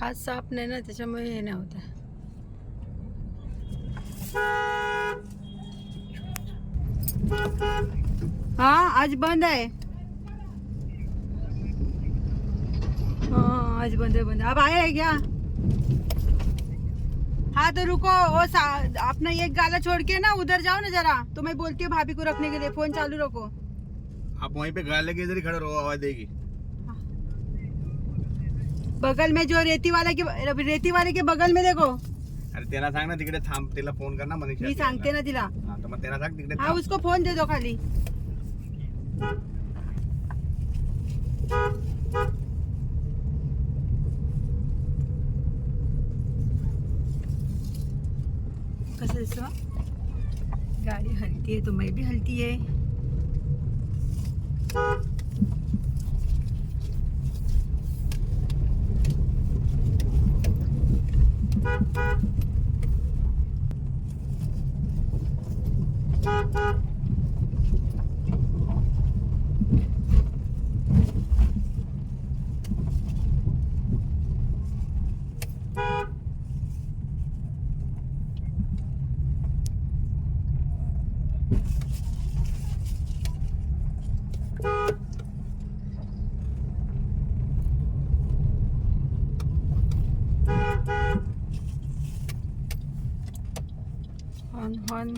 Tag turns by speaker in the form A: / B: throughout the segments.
A: खास साप नाही ना त्याच्यामुळे हे नाही होत. हा आज बंद आहे. हाँ, आज बंद है बंद है अब आए है क्या? हाँ तो रुको वो अपना एक गाला छोड़ के ना उधर जाओ ना जरा. तो मैं बोलती हूँ भाभी को रखने के लिए फ़ोन चालू रखो.
B: आप वहीं पे गाले के इधर ही खड़े रहो आवाज़ देगी.
A: बगल में जो रेती वाले के रेती वाले के बगल में देखो।
B: अरे त्याला सांग ना तिकडे थांब तिला फ़ोन कर ना मनीषा
A: मी सांगते ना तिला.
B: हा तर मग त्याला सांग तिकडे
A: हाँ उसको फ़ोन दे दो खाली. कसं दिसतं? गाडी हलती है तो मैं भी हलती है हॉर्न हॉर्न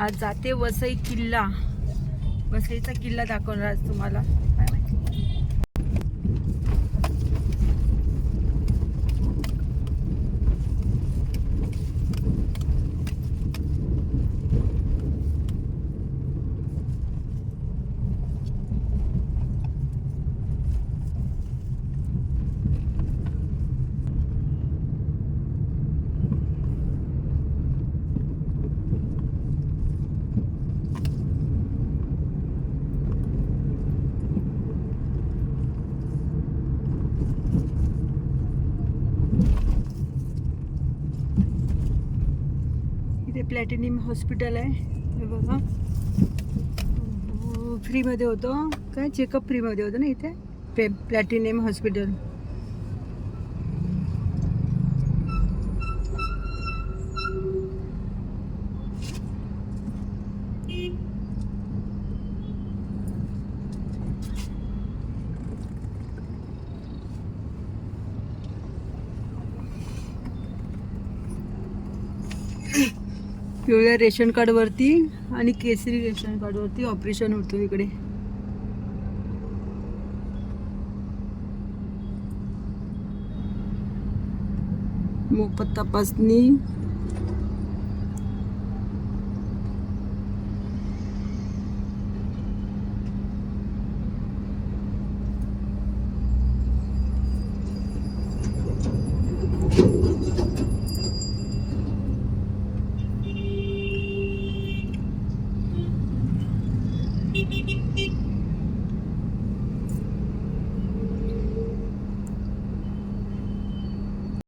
A: आज जाते वसई किल्ला. वसईचा किल्ला दाखवणार आज तुम्हाला. प्लॅटिनियम हॉस्पिटल आहे हे बघा. फ्रीमध्ये होतं, काय? चेकअप फ्रीमध्ये होतं ना इथे? Play platinum hospital. पिवळ्या रेशन कार्डवरती आणि केसरी रेशन कार्डवरती ऑपरेशन होतो इकडे. मोफत तपासणी